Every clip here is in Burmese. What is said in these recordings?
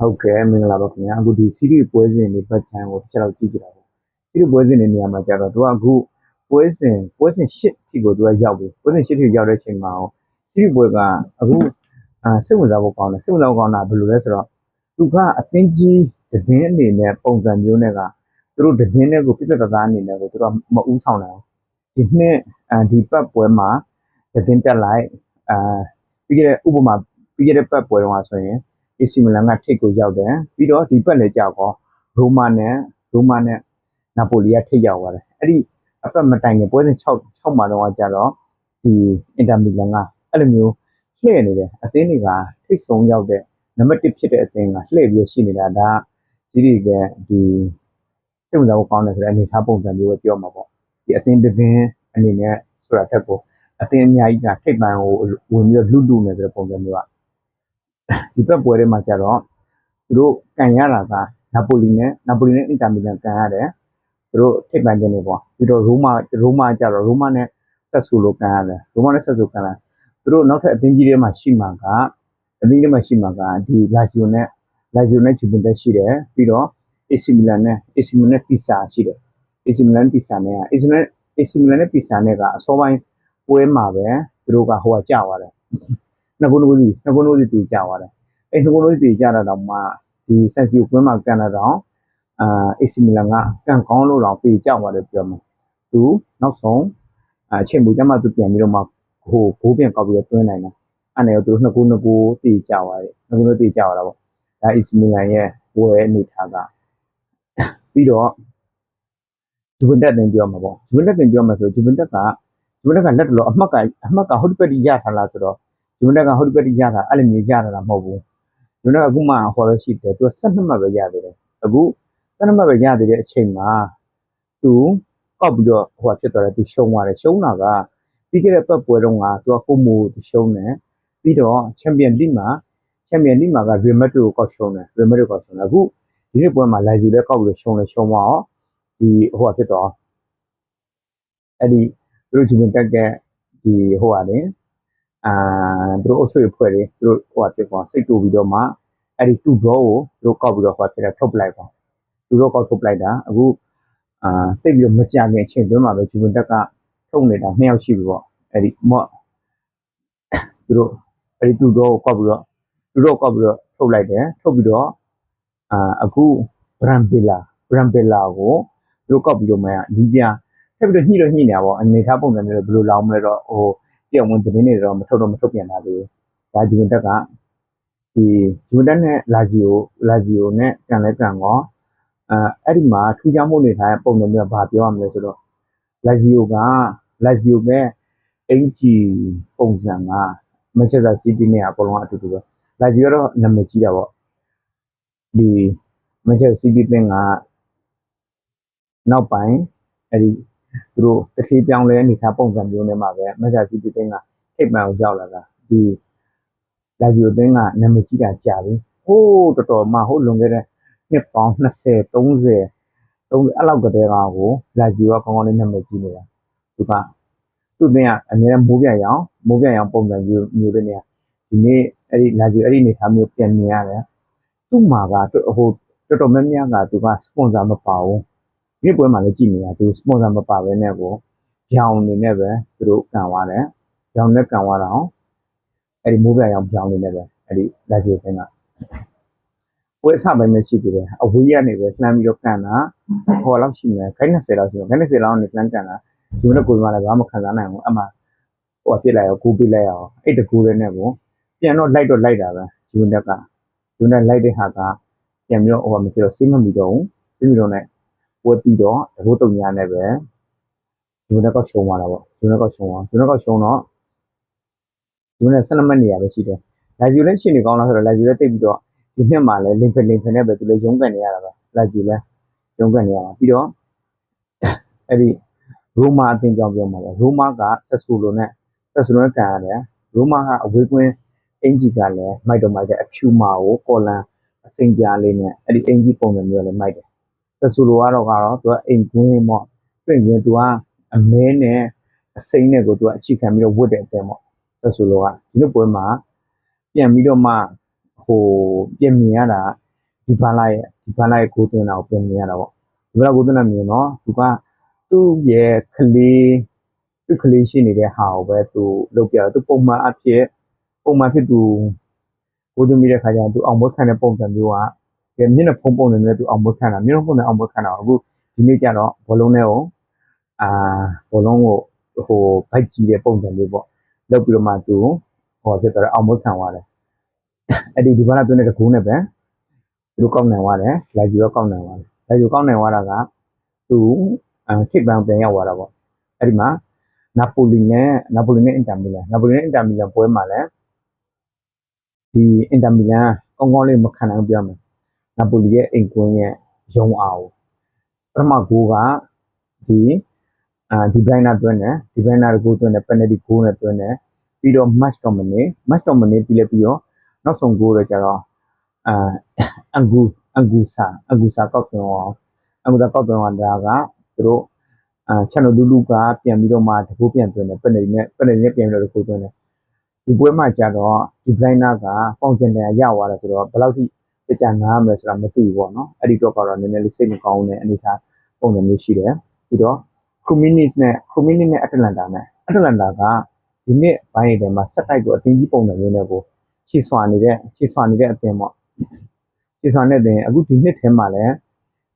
ဟုတ်ကဲ့မင်္ဂလာပါခင်ဗျာအခုဒီ series ပွဲစဉ်တွေဘတ်ချန်ကိုတစ်ချက်လောက်ကြည့်ကြတာပေါ့ series ပွဲစဉ်တွေနေရာမှာကြတော့သူကအခုပွဲစဉ်ပွဲစဉ်၈ထိကိုသူကရောက်ပြီပွဲစဉ်၈ထိရောက်တဲ့အချိန်မှာ series ပွဲကအခုအာစိတ်ဝင်စားဖို့ကောင်းတယ်စိတ်ဝင်စားဖို့ကောင်းတာဘယ်လိုလဲဆိုတော့သူကအသင်းကြီးသတင်းအနေနဲ့ပုံစံမျိုးနဲ့ကသူတို့သတင်းတွေကိုပြပြတသားအနေနဲ့ကိုသူတို့မဥဆောင်နိုင်ဘူးဒီနှစ်အာဒီပတ်ပွဲမှာသတင်းတက်လိုက်အာပြီးခဲ့တဲ့ဥပမာပြီးခဲ့တဲ့ပတ်ပွဲတုန်းကဆိုရင် AC မီလန်ကထိပ်ကိုရောက်တယ်ပြီးတော့ဒီပတ်လည်းကြောက်ကောရိုမာနဲ့ရိုမာနဲ့နာပိုလီကထိပ်ရောက်သွားတယ်အဲ့ဒီအပတ်မတိုင်ခင်ပွဲစဉ်6 6မှာတော့ကြတော့ဒီအင်တာမီလန်ကအဲ့လိုမျိုးလှည့်နေတယ်အသင်းတွေကထိပ်ဆုံးရောက်တဲ့နံပါတ်1ဖြစ်တဲ့အသင်းကလှည့်ပြီးရှိနေတာဒါစီးရီးကဒီစိတ်ဝင်စားဖို့ကောင်းတယ်ဆိုတဲ့အနေထားပုံစံမျိုးပဲပြောမှာပေါ့ဒီအသင်းတစ်သင်းအနေနဲ့ဆိုတာထက်ကိုအသင်းအများကြီးကထိပ်ပန်းကိုဝင်ပြီးတော့လူလူနေဆိုတဲ့ပုံစံမျိုးက ဒီဘက်ပွဲထဲမှာကျတော့သူတို့ကန်ရတာကနာပိုလီနဲ့နာပိုလီနဲ့အင်တာမီလန်ကန်ရတယ်သူတို့ထိပ်ပန်းခြင်းတွေပေါ့ပြီးတော့ရိုးမာရိုးမာကျတော့ရိုးမာနဲ့ဆက်ဆူလိုကန်ရတယ်ရိုးမာနဲ့ဆက်ဆူကန်လာသူတို့နောက်ထပ်အသင်းကြီးတွေမှာရှိမှာကအသင်းကြီးတွေမှာရှိမှာကဒီလာဇီယိုနဲ့လာဇီယိုနဲ့ဂျူဗန်တက်ရှိတယ်ပြီးတော့ AC မီလန်နဲ့ AC မီလန်နဲ့ပီဆာရှိတယ် AC မီလန်ပီဆာနဲ့ AC မီလန် AC မီလန်နဲ့ပီဆာနဲ့ကအစောပိုင်းပွဲမှာပဲသူတို့ကဟိုကကြာသွားတယ် နှစ်ခုနှစ်ခုစီနှစ်ခုနှစ်ခုစီတီကြာသွားတယ်အဲ့ဒီကုလို့တည်ကြတာတော့မှဒီဆန်စီကိုကွင်းမှာကန်တာတော့အာအေစီမီလန်ကကန်ကောင်းလို့တော့ပြေကြောက်သွားတယ်ပြောမှာသူနောက်ဆုံးအချိန်ဘူးကျမှသူပြန်ပြီးတော့မှဟိုဘိုးပြန်ကောက်ပြီးတော့တွင်းနိုင်တာအဲ့နဲ့သူနှစ်ခုနှစ်ခုတည်ကြသွားတယ်နှစ်ခုနှစ်တည်ကြသွားတာပေါ့ဒါအေစီမီလန်ရဲ့ဘိုးရဲ့အနေထားကပြီးတော့ဂျူဗန်တက်တင်ပြောမှာပေါ့ဂျူဗန်တက်တင်ပြောမှာဆိုဂျူဗန်တက်ကဂျူဗန်တက်ကလက်တော်အမှတ်ကအမှတ်ကဟုတ်ပက်တီရထားလားဆိုတော့ ဂျူဗန်တက်ကဟုတ်ပက်တီရတာအဲ့လိုမျိုးရတာမဟုတ်ဘူးလူနဲ့အခုမှဟောပဲရှိတယ်သူက12မှတ်ပဲရသေးတယ်အခု12မှတ်ပဲရသေးတဲ့အချိန်မှာသူကောက်ပြီးတော့ဟိုဖြစ်သွားတယ်သူရှုံးသွားတယ်ရှုံးတာကပြီးခဲ့တဲ့ပတ်ပွဲတုန်းကသူကကိုမိုသူရှုံးတယ်ပြီးတော့ချန်ပီယံလိမှာချန်ပီယံလိမှာကရီမက်တိုကိုကောက်ရှုံးတယ်ရီမက်တိုကောက်ရှုံးတယ်အခုဒီနေ့ပွဲမှာလိုက်စီလည်းကောက်ပြီးတော့ရှုံးတယ်ရှုံးသွားတော့ဒီဟိုဖြစ်သွားအဲ့ဒီသူတို့ဂျူဗန်တက်ကဒီဟိုဟာနေ အာသူတို့အုပ်စုအဖွဲ့တွေသူတို့ဟိုဟာဖြစ်သွားစိတ်တူပြီးတော့မှအဲ့ဒီတူဒေါကိုသူတို့ကောက်ပြီးတော့ဟိုဖြစ်တာထုတ်ပလိုက်ပါသူတို့ကောက်ထုတ်ပလိုက်တာအခုအာစိတ်ပြီးတော့မကြခင်အချိန်တွင်းမှာပဲဂျူဗန်တက်ကထုတ်နေတာနှစ်ယောက်ရှိပြီပေါ့အဲ့ဒီမော့သူတို့အဲ့ဒီတူဒေါကိုကောက်ပြီးတော့သူတို့ကောက်ပြီးတော့ထုတ်လိုက်တယ်ထုတ်ပြီးတော့အာအခုဘရန်ပီလာဘရန်ပီလာကိုသူတို့ကောက်ပြီးတော့မှဒီပြထပ်ပြီးတော့ညှိတော့ညှိနေတာပေါ့အနေထားပုံစံမျိုးဘယ်လိုလောင်းမလဲတော့ဟို ပြောင်းဝင်သတင်းတွေတော့မထုတ်တော့မထုတ်ပြန်တာလေဒါဂျူဗန်တက်ကဒီဂျူဗန်တက်နဲ့လာဇီယိုလာဇီယိုနဲ့ကန်လဲကန်ကောအဲအဲ့ဒီမှာထူးခြားမှုနေထားတဲ့ပုံစံမျိုးကဘာပြောရမလဲဆိုတော့လာဇီယိုကလာဇီယိုပဲအင်ဂျီပုံစံကမန်ချက်စတာစီးတီးနဲ့အကုန်လုံးအတူတူပဲလာဇီယိုတော့နာမည်ကြီးတာပေါ့ဒီမန်ချက်စီးတီးတင်ကနောက်ပိုင်းအဲ့ဒီ သူတို့တတိပြောင်းလဲအနေထားပုံစံမျိုးနဲ့မှာပဲမက်ဆာစီတီတင်းကထိပ်ပံကိုရောက်လာတာဒီလာဇီယိုတင်းကနာမည်ကြီးတာကြာပြီဟိုးတော်တော်မှဟိုးလွန်ခဲ့တဲ့နှစ်ပေါင်း20 30 30အဲ့လောက်ကတည်းကကိုလာဇီယိုကကောင်းကောင်းလေးနာမည်ကြီးနေတာသူကသူ့တင်းကအများနဲ့မိုးပြရောင်မိုးပြရောင်ပုံစံမျိုးမျိုးတွေနေဒီနေ့အဲ့ဒီလာဇီယိုအဲ့ဒီအနေထားမျိုးပြန်မြင်ရတယ်သူ့မှာကဟိုတော်တော်များများကသူကစပွန်ဆာမပါဘူး ဒီပွဲမှာလည်းကြည့်နေတာသူစပွန်ဆာမပါဘဲနဲ့ကိုရောင်အနေနဲ့ပဲသူတို့ကန်သွားတယ်ရောင်နဲ့ကန်သွားတာအောင်အဲ့ဒီမိုးပြရောင်ပြောင်းနေနဲ့ပဲအဲ့ဒီလက်စီပင်းကပွဲအစပိုင်းပဲရှိသေးတယ်အဝေးကနေပဲလှမ်းပြီးတော့ကန်တာဟောလောက်ရှိမယ်ခိုင်း20လောက်ရှိမယ်ခိုင်း20လောက်နဲ့လှမ်းကန်တာဒီမဲ့ကိုယ်မှလည်းဘာမှခံစားနိုင်ဘူးအမှဟိုပြစ်လိုက်ရောကိုပြစ်လိုက်ရောအဲ့တကူလေးနဲ့ကိုပြန်တော့လိုက်တော့လိုက်တာပဲဂျူနက်ကဂျူနက်လိုက်တဲ့ဟာကပြန်ပြီးတော့ဟိုမပြောစိတ်မမီတော့ဘူးပြီးတော့ ਨੇ ပွဲပြီးတော့တဘိုးတုံညာနဲ့ပဲဂျူနက်ကရှုံးသွားတာပေါ့ဂျူနက်ကရှုံးသွားဂျူနက်ကရှုံးတော့ဂျူနက်12မှတ်နေရပဲရှိတယ်လိုက်ဂျူလည်းရှင်းနေကောင်းလားဆိုတော့လိုက်ဂျူလည်းတိတ်ပြီးတော့ဒီနှစ်မှာလည်းလင်ဖက်လင်ဖက်နဲ့ပဲသူလည်းရုံးကန်နေရတာပဲလိုက်ဂျူလည်းရုံးကန်နေရတာပြီးတော့အဲ့ဒီရိုမာအသင်းကြောင့်ပြောမှာပါရိုမာကဆက်ဆူလိုနဲ့ဆက်ဆူလိုနဲ့ကန်ရတယ်ရိုမာကအဝေးကွင်းအင်ဂျီကလည်းမိုက်တော့မိုက်တဲ့အဖြူမာကိုကော်လန်အစင်ကြားလေးနဲ့အဲ့ဒီအင်ဂျီပုံစံမျိုးလည်းမိုက်တယ် ဆက်ဆူလိုကတော့ကတော့သူကအိမ်ကွင်းပေါ့ပြင့်ကွင်းသူကအမဲနဲ့အစိမ့်နဲ့ကိုသူကအချိခံပြီးတော့ဝတ်တဲ့အတဲပေါ့ဆက်ဆူလိုကဒီလိုပွဲမှာပြန်ပြီးတော့မှဟိုပြင်မြင်ရတာဒီဘာလာရဲ့ဒီဘာလာရဲ့ကိုသွင်းတာကိုပြန်မြင်ရတာပေါ့ဒီဘာလာကိုသွင်းတာမြင်တော့သူကသူ့ရဲ့ကလေးသူ့ကလေးရှိနေတဲ့ဟာကိုပဲသူလုပ်ပြတယ်သူပုံမှန်အဖြစ်ပုံမှန်ဖြစ်သူကိုသွင်းပြီးတဲ့ခါကျရင်သူအောင်မွေးခံတဲ့ပုံစံမျိုးကဒီ မျက်နှာဖုံးပုံစံမျိုးနဲ့သူအောင်မွေးခံတာမျက်နှာဖုံးနဲ့အောင်မွေးခံတာအခုဒီနေ့ကျတော့ဘောလုံးနဲ့ကိုအာဘောလုံးကိုဟိုဘိုက်ကြီးတဲ့ပုံစံမျိုးပေါ့လုပ်ပြီးတော့မှသူဟောဖြစ်တော့အောင်မွေးခံသွားတယ်အဲ့ဒီဒီဘာလာသွင်းတဲ့တကူနဲ့ပဲသူတို့ကောက်နိုင်သွားတယ်လိုက်ပြီးတော့ကောက်နိုင်သွားတယ်လိုက်ပြီးကောက်နိုင်သွားတာကသူအခိတ်ပန်းပြန်ရောက်သွားတာပေါ့အဲ့ဒီမှာနာပိုလီနဲ့နာပိုလီနဲ့အင်တာမီလန်နာပိုလီနဲ့အင်တာမီလန်ပွဲမှာလည်းဒီအင်တာမီလန်ကောင်းကောင်းလေးမခံနိုင်ဘူးပြောမယ် နာပိုလီရဲ့အိမ်ကွင်းရဲ့ရုံအောင်ပထမဂိုးကဒီအာဒီဘရိုင်နာတွင်းတယ်ဒီဘရိုင်နာကိုတွင်းတယ်ပယ်နယ်တီဂိုးနဲ့တွင်းတယ်ပြီးတော့ match dominate match dominate ပြီးလဲပြီးတော့နောက်ဆုံးဂိုးတော့ကျတော့အာအန်ဂူအန်ဂူဆာအန်ဂူဆာကောက်သွင်းအောင်အန်ဂူဆာကောက်သွင်းအောင်ဒါကသူတို့အာချန်နိုလူလူကပြန်ပြီးတော့မှတကူပြန်သွင်းတယ်ပယ်နယ်တီနဲ့ပယ်နယ်တီနဲ့ပြန်ပြီးတော့တကူသွင်းတယ်ဒီပွဲမှာကျတော့ဒီဘရိုင်နာကပေါင်ကျင်တယ်ရသွားတယ်ဆိုတော့ဘယ်လောက်ထိ ကြကြနားမလဲဆိုတာမသိဘူးပေါ့နော်အဲ့ဒီတော့ကတော့နည်းနည်းလေးစိတ်မကောင်းတဲ့အနေအထားပုံစံမျိုးရှိတယ်ပြီးတော့ Communist နဲ့ Communist နဲ့ Atlanta နဲ့ Atlanta ကဒီနှစ်ဘိုင်းတွေမှာဆက်တိုက်ကိုအတင်းကြီးပုံစံမျိုးနဲ့ကိုခြေဆွာနေတဲ့ခြေဆွာနေတဲ့အတင်းပေါ့ခြေဆွာနေတဲ့အတင်းအခုဒီနှစ်ထဲမှာလည်း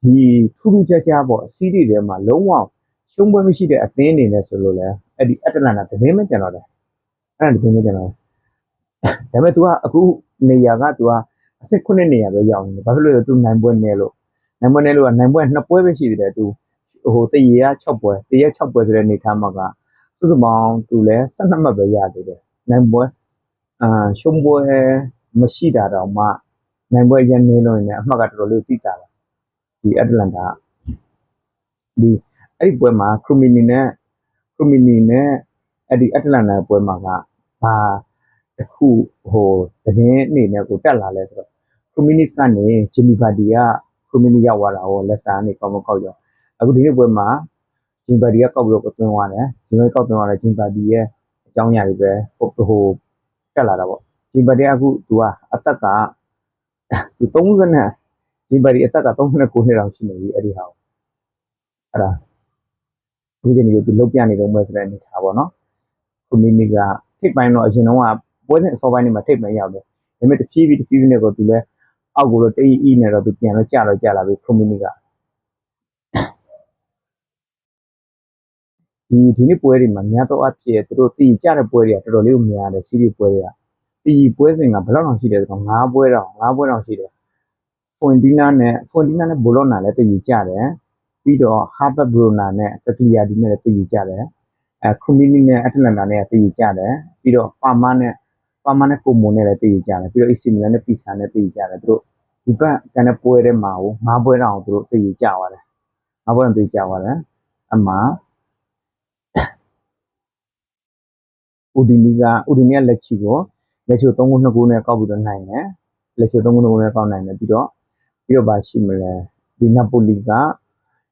ဒီထူးထူးခြားခြားပေါ့စီးရီထဲမှာလုံးဝရှုံးပွဲမရှိတဲ့အသင်းနေနဲ့ဆိုလို့လဲအဲ့ဒီ Atlanta သတင်းမကျန်တော့တယ်အဲ့ဒါသတင်းမကျန်တော့တယ်ဒါပေမဲ့ तू ကအခုနေရာက तू က အစ်စ်ခုနှစ်နေရာပဲရောက်နေတယ်ဘာဖြစ်လို့လဲ तू နိုင်ပွဲနေလို့နိုင်ပွဲနေလို့ကနိုင်ပွဲနှစ်ပွဲပဲရှိသေးတယ် तू ဟိုတရေက6ပွဲတရေ6ပွဲဆိုတဲ့အနေထားမှာကစုစုပေါင်းသူလဲ12မှတ်ပဲရသေးတယ်နိုင်ပွဲအာရှုံးပွဲမရှိတာတော့မှနိုင်ပွဲရန်နေလို့နေအမှတ်ကတော်တော်လေးတိတာပါဒီအတ္တလန်တာဒီအဲ့ဒီပွဲမှာခရူမီနီနဲ့ခရူမီနီနဲ့အဲ့ဒီအတ္တလန်တာပွဲမှာကဘာတခုဟိုသတင်းအနေနဲ့ကိုတက်လာလဲဆိုတော့ ခရူမီနီစ်ကနေဂျီနီဗာဒီကခရူမီနီရောက်သွားတာဟိုလက်စတာကနေကောင်းကောက်ရောက်အခုဒီနေ့ပွဲမှာဂျင်ပါဒီကကောက်ပြီးတော့သွင်းသွားတယ်ဂျင်ပါကောက်သွင်းသွားတယ်ဂျင်ပါဒီရဲ့အကြောင်းအရာတွေပဲဟိုဟိုတက်လာတာပေါ့ဂျင်ပါဒီကအခုသူကအသက်ကသူ30နဲ့ဂျင်ပါဒီအသက်က39နှစ်တောင်ရှိနေပြီအဲ့ဒီဟာအဲ့ဒါဒီချိန်မျိုးသူလုတ်ပြနေတော့မဲ့ဆိုတဲ့အနေထားပေါ့နော်ကွန်မြူနတီကထိပ်ပိုင်းတော့အရင်တော့ကပွဲစဉ်အစောပိုင်းတွေမှာထိပ်ပိုင်းရောက်တယ်ဒါပေမဲ့တဖြည်းဖြည်းတဖြည်းဖြည်းနဲ့တော့သူလည်း အောက်ကိုတော့တေးအီးနဲ့တော့သူပြန်တော့ကြာတော့ကြာလာပြီကွန်မြူနတီကဒီဒီနေ့ပွဲတွေမှာများတော့အဖြစ်သူတို့တည်ကြတဲ့ပွဲတွေကတော်တော်လေးကိုများတယ်စီးရီးပွဲတွေကတည်ပွဲစဉ်ကဘယ်လောက်တောင်ရှိတယ်ဆိုတော့၅ပွဲတောင်၅ပွဲတောင်ရှိတယ်ဖွန်တီနာနဲ့ဖွန်တီနာနဲ့ဘိုလော့နာလည်းတည်ကြတယ်ပြီးတော့ဟာဘတ်ဘရိုနာနဲ့တကလီယာဒီနဲ့လည်းတည်ကြတယ်အဲခရူမီနီနဲ့အတလန်တာနဲ့တည်ကြတယ်ပြီးတော့ပါမာနဲ့ ပါမာနဲ့ကိုမိုနဲ့လည်းတည်ကြတယ်ပြီးတော့အီစီမီလန်နဲ့ပီဆာနဲ့တည်ကြတယ်သူတို့ဒီဘက်ကန်တဲ့ပွဲထဲမှာကို၅ပွဲတောင်သူတို့တည်ကြသွားတယ်၅ပွဲတောင်တည်ကြသွားတယ်အမှဦးဒီနီကဦးဒီနီကလက်ချီကိုလက်ချီကို3ခု2ခုနဲ့ကောက်ပြီးတော့နိုင်တယ်လက်ချီ3ခု2ခုနဲ့ကောက်နိုင်တယ်ပြီးတော့ပြီးတော့ပါရှိမလဲဒီနာပိုလီက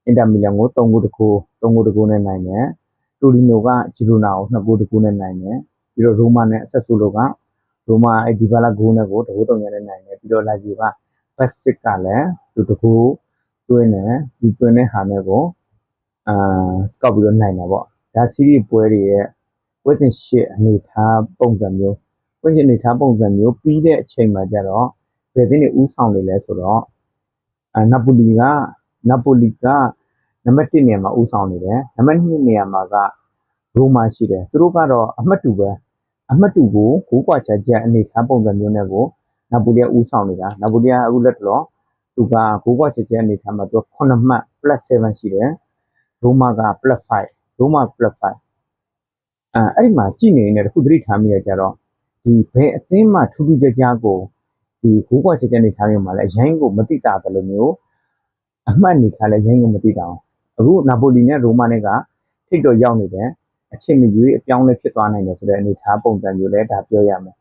အင်တာမီလန်ကို3ခုတကူ3ခုတကူနဲ့နိုင်တယ်တိုလီနိုကဂျီရိုနာကို2ခုတကူနဲ့နိုင်တယ်ပြီးတော့ရိုမာနဲ့ဆက်ဆိုလိုက ရိုမာအဲ့ဒီဘာလာဂိုးနဲ့ကိုတကူတုံရနဲ့နိုင်တယ်ပြီးတော့လာဂျီကဘတ်စစ်ကလည်းသူတကူတွင်းတယ်ဒီတွင်းတဲ့ဟာနဲ့ကိုအာကောက်ပြီးတော့နိုင်တာပေါ့ဒါစီးရီးပွဲတွေရဲ့ဝက်စင်ရှစ်အနေထားပုံစံမျိုးဝက်စင်အနေထားပုံစံမျိုးပြီးတဲ့အချိန်မှာကျတော့ဘယ်သင်းတွေဥဆောင်နေလဲဆိုတော့အာနာပိုလီကနာပိုလီကနံပါတ်1နေရာမှာဥဆောင်နေတယ်နံပါတ်2နေရာမှာကရိုမာရှိတယ်သူတို့ကတော့အမှတ်တူပဲ အမှတ်တူကိုကိုကွာချက်ချက်အနေထားပုံစံမျိုးနဲ့ကိုနာပိုလီကဥဆောင်နေတာနာပိုလီကအခုလက်တော့သူကကိုကွာချက်ချက်အနေထားမှာသူက9မှတ် +7 ရှိတယ်ရိုမာက +5 ရိုမာ +5 အဲအဲ့ဒီမှာကြည့်နေနေတခုသတိထားမိရကြတော့ဒီဘယ်အသင်းမှထူးထူးခြားခြားကိုဒီဘိုးကွာချက်ချက်နေထားမျိုးမှာလည်းအရင်ကိုမတိတာတယ်လို့မျိုးအမှတ်နေထားလည်းအရင်ကိုမတိတာအောင်အခုနာပိုလီနဲ့ရိုမာနဲ့ကထိတ်တော့ရောက်နေတယ် အချိန်မရွေးအပြောင်းလဲဖြစ်သွားနိုင်တယ်ဆိုတဲ့အနေထားပုံစံမျိုးလည်းဒါပြောရမယ်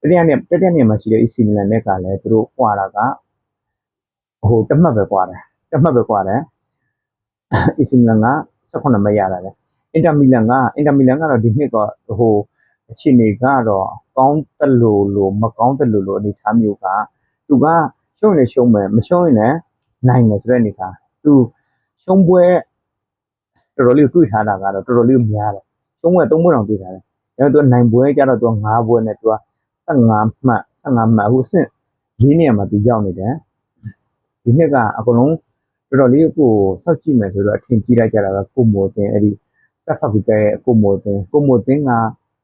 တတိယနေ့တတိယနေ့မှာရှိတဲ့ AC Milan နဲ့ကလည်းသူတို့ကွာတာကဟိုတမှတ်ပဲကွာတယ်တမှတ်ပဲကွာတယ် AC Milan က18မှတ်ရတာလေအင်တာမီလန်ကအင်တာမီလန်ကတော့ဒီနှစ်ကဟိုအခြေအနေကတော့ကောင်းတယ်လို့လို့မကောင်းတယ်လို့လို့အနေထားမျိုးကသူကရှုံးရင်လည်းရှုံးမယ်မရှုံးရင်လည်းနိုင်မယ်ဆိုတဲ့အနေထားသူရှုံးပွဲတော်တော်လေးကိုတွေ့ထားတာကတော့တော်တော်လေးကိုများတယ် ရှုံးပွဲ၃ပွဲတောင်တွေ့ထားတယ်ဒါပေမဲ့သူကနိုင်ပွဲကျတော့သူက၅ပွဲနဲ့သူက15မှတ်15မှတ်အခုအဆင့်၄နေရာမှာသူရောက်နေတယ်ဒီနှစ်ကအကုန်လုံးတော်တော်လေးကိုစောက်ကြည့်မယ်ဆိုတော့အထင်ကြီးလိုက်ကြတာကကိုမိုတင်အဲ့ဒီဆက်ဖတ်ပြီးတဲ့ကိုမိုတင်ကိုမိုတင်က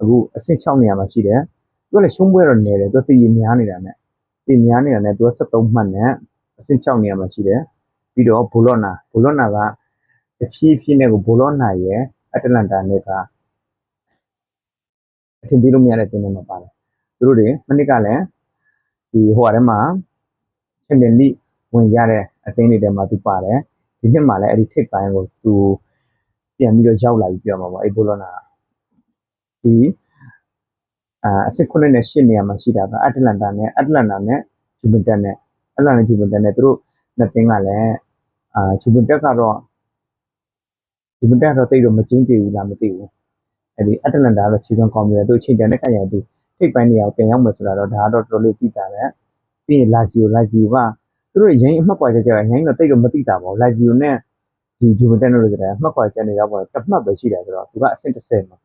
အခုအဆင့်6နေရာမှာရှိတယ်သူကလည်းရှုံးပွဲတော့နေတယ်သူကတည်ရများနေတာနဲ့တင်များနေတာနဲ့သူက73မှတ်နဲ့အဆင့်6နေရာမှာရှိတယ်ပြီးတော့ဘိုလော့နာဘိုလော့နာကတဖြည်းဖြည်းနဲ့ကိုဘိုလော့နာရဲ့အတလန်တာနဲ့က အထင်သေးလို့မရတဲ့တင်းတွေမှာပါတယ်သူတို့တွေမနစ်ကလည်းဒီဟိုဟာထဲမှာချန်ပီယံလိဝင်ရတဲ့အသင်းတွေထဲမှာသူပါတယ်ဒီနှစ်မှာလည်းအဲ့ဒီထိပ်ပိုင်းကိုသူပြန်ပြီးတော့ရောက်လာပြီးပြောမှာပေါ့အဲ့ဘိုလော့နာကဒီအာအဆင့်9နဲ့10နေရာမှာရှိတာကအတ္တလန်တာနဲ့အတ္တလန်တာနဲ့ဂျူဗင်တက်နဲ့အတ္တလန်နဲ့ဂျူဗင်တက်နဲ့သူတို့နှစ်သင်းကလည်းအာဂျူဗင်တက်ကတော့ဂျူဗင်တက်ကတော့တိတ်တော့မကျင်းသေးဘူးလားမသိဘူး အဲ့ဒီအတ္တလန်တာကတော့ခြေစွမ်းကောင်းပြီလေသူချိန်တန်တဲ့ခါကျရင်သူထိပ်ပိုင်းနေရာကိုပြန်ရောက်မယ်ဆိုတာတော့ဒါကတော့တော်တော်လေးသိတာပဲပြီးရင်လာဇီယိုလာဇီယိုကသူတို့ရင်းအမှတ်ပွားချက်ကြရင်းတော့တိတ်တော့မသိတာပါဘူးလာဇီယိုနဲ့ဒီဂျူဗင်တက်နဲ့လို့ကြတယ်အမှတ်ပွားချက်နေရောက်ပေါ်တစ်မှတ်ပဲရှိတယ်ဆိုတော့သူကအဆင့်30မှာ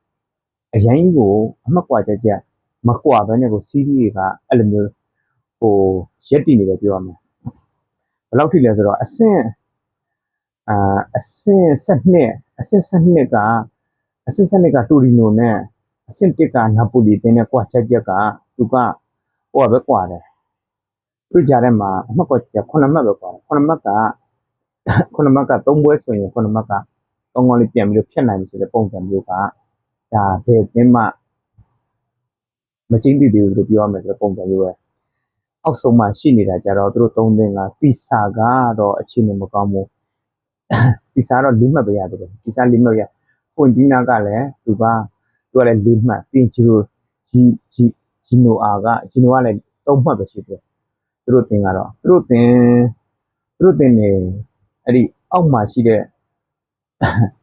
အရင်ကိုအမှတ်ပွားချက်ကြမကွာဘဲနဲ့ကိုစီးကြီးတွေကအဲ့လိုမျိုးဟိုရက်တည်နေတယ်ပြောရမယ်ဘယ်လောက်ထိလဲဆိုတော့အဆင့်အာအဆင့်7အဆင့်7က အဆင့်7ကတူရီနိုနဲ့အဆင့်1ကနာပိုလီတင်းနဲ့ကွာချက်ချက်ကသူကဟိုကပဲကွာတယ်သူကြားထဲမှာအမှတ်ကွာချက်9မှတ်ပဲကွာ9မှတ်က9မှတ်က3ပွဲဆိုရင်9မှတ်ကကောင်းကောင်းလေးပြန်ပြီးတော့ဖြတ်နိုင်ပြီဆိုတဲ့ပုံစံမျိုးကဒါဘယ်တင်းမှမကျင်းတည်သေးဘူးလို့ပြောရမယ်ဆိုတော့ပုံစံမျိုးပဲအောက်ဆုံးမှာရှိနေတာကြတော့သူတို့သုံးသင်းကပီဆာကတော့အခြေအနေမကောင်းဘူးပီဆာတော့၄မှတ်ပဲရတယ်ပီဆာ၄မှတ်ရ ပွန်ဒီနာကလည်းသူကသူကလည်း၄မှတ်ပြင်ဂျီရိုဂျီဂျီဂျီနိုအာကဂျီနိုကလည်း၃မှတ်ပဲရှိတယ်သူတို့တင်ကတော့သူတို့တင်သူတို့တင်နေအဲ့ဒီအောက်မှာရှိတဲ့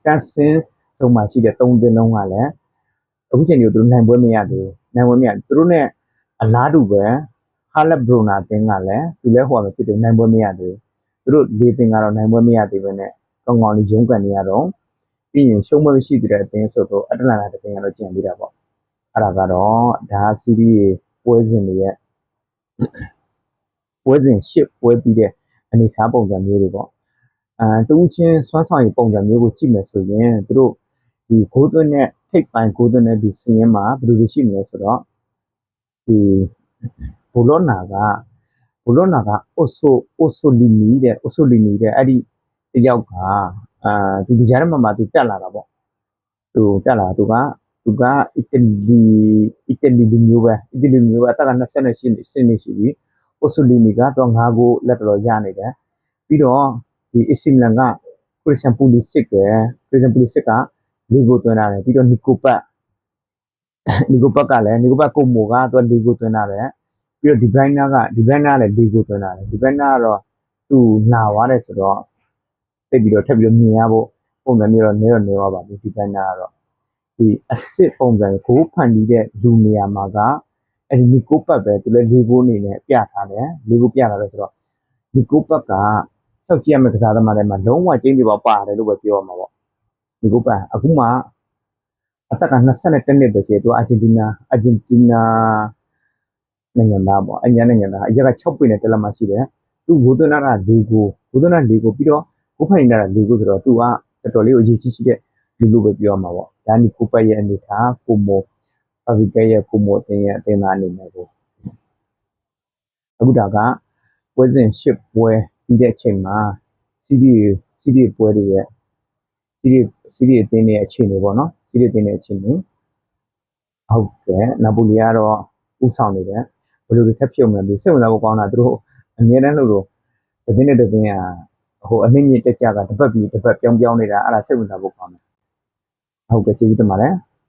ကန်ဆင်းဆုံးမှာရှိတဲ့၃သင်းလုံးကလည်းအခုချိန်ဒီသူတို့နိုင်ပွဲမရသေးဘူးနိုင်ဝင်မြတ်သူတို့ ਨੇ အလားတူပဲဟာလက်ဘရိုနာတင်းကလည်းသူလည်းဟိုမှာဖြစ်တယ်နိုင်ပွဲမရသေးဘူးသူတို့လေးတင်းကတော့နိုင်ပွဲမရသေးဘဲနဲ့ကောင်းကောင်းလေးရုန်းကန်နေရတော့ ပြီးရင်ရှုံးမမရှိသေးတဲ့အတင်းဆိုတော့အတလန်တာတင်းကတော့ကျန်ပြီးတာပေါ့အဲ့ဒါကတော့ဒါစီးရီးပွဲစဉ်တွေရဲ့ပွဲစဉ်ရှစ်ပွဲပြီးတဲ့အနေထားပုံစံမျိုးတွေပေါ့အဲတူးချင်းစွမ်းဆောင်ရည်ပုံစံမျိုးကိုကြည့်မယ်ဆိုရင်သူတို့ဒီဂိုးသွင်းတဲ့ထိပ်ပိုင်းကိုးသွင်းတဲ့လူစင်းရင်မှာဘယ်လိုတွေရှိမလဲဆိုတော့ဒီဘူလောနာကဘူလောနာကအိုဆိုအိုဆိုလီနီတဲ့အိုဆိုလီနီတဲ့အဲ့ဒီတယောက်က အာသူဒီကြားထဲမှာမှသူတက်လာတာပေါ့သူတက်လာသူကသူကအီတလီအီတလီလူမျိုးပဲအီတလီလူမျိုးပဲအသက်က28နှစ်ရှိနေရှိပြီအိုဆိုလီနီကတော့5ဂိုးလက်တော်ရနေတယ်ပြီးတော့ဒီအီစီမလန်ကခရစ်စတန်ပူလီစစ်ကခရစ်စတန်ပူလီစစ်ကလီဂိုသွင်းလာတယ်ပြီးတော့နီကိုပတ်နီကိုပတ်ကလည်းနီကိုပတ်ကိုမိုကသူကလီဂိုသွင်းလာတယ်ပြီးတော့ဒီဘိုင်းနာကဒီဘိုင်းနာကလည်းလီဂိုသွင်းလာတယ်ဒီဘိုင်းနာကတော့သူနာသွားတယ်ဆိုတော့ တိတ်ပြီးတော့ထပ်ပြီးတော့မြင်ရဖို့ပုံစံမျိုးတော့နေတော့နေသွားပါဘူးဒီဘိုင်းနာကတော့ဒီအစ်စ်ပုံစံကိုဖန်တီးတဲ့လူနေရာမှာကအဲ့ဒီနီကိုပတ်ပဲသူလည်းလီဂိုအနေနဲ့ပြထားတယ်လီဂိုပြထားတယ်ဆိုတော့နီကိုပတ်ကစောက်ကြည့်ရမယ့်ကစားသမားတွေမှာလုံးဝကျင်းပြပါပါတယ်လို့ပဲပြောရမှာပေါ့ဒီကိုပတ်အခုမှအသက်က22နှစ်ပဲရှိတယ်သူအာဂျင်တီးနားအာဂျင်တီးနားနိုင်ငံသားပေါ့အညာနိုင်ငံသားအရက်က6ပိနဲ့တက်လက်မှရှိတယ်သူဝိုသွနာက၄ကိုဝိုသွနာ၄ကိုပြီးတော့ ကိုဖိုင်နာက၄ကိုဆိုတော့သူကတော်တော်လေးကိုအရေးကြီးရှိတဲ့လူလိုပဲပြောရမှာပေါ့ဒါနီကိုပတ်ရဲ့အနေထားကိုမိုအဗီကရဲ့ကိုမိုအတင်းရဲ့အတင်းသားအနေနဲ့ကိုအခုဒါကပွဲစဉ်၈ပွဲပြီးတဲ့အချိန်မှာစီးရီစီးရီပွဲတွေရဲ့စီးရီစီးရီအတင်းရဲ့အခြေအနေပေါ့နော်စီးရီအတင်းရဲ့အခြေအနေဟုတ်ကဲ့နာပိုလီကတော့ဥဆောင်နေတယ်ဘယ်လိုတွေထပ်ဖြုတ်မလဲစိတ်ဝင်စားဖို့ကောင်းတာသူတို့အမြဲတမ်းလို့လို့တစ်သိန်းနဲ့တစ်သိန်းอ่ะ ဟိုအနည်းငယ်တက်ကြကတစ်ပတ်ပြီးတစ်ပတ်ပြောင်းပြောင်းနေတာအဲ့ဒါစိတ်ဝင်စားဖို့ကောင်းတယ်ဟုတ်ကဲ့ကျေးဇူးတင်ပါတယ်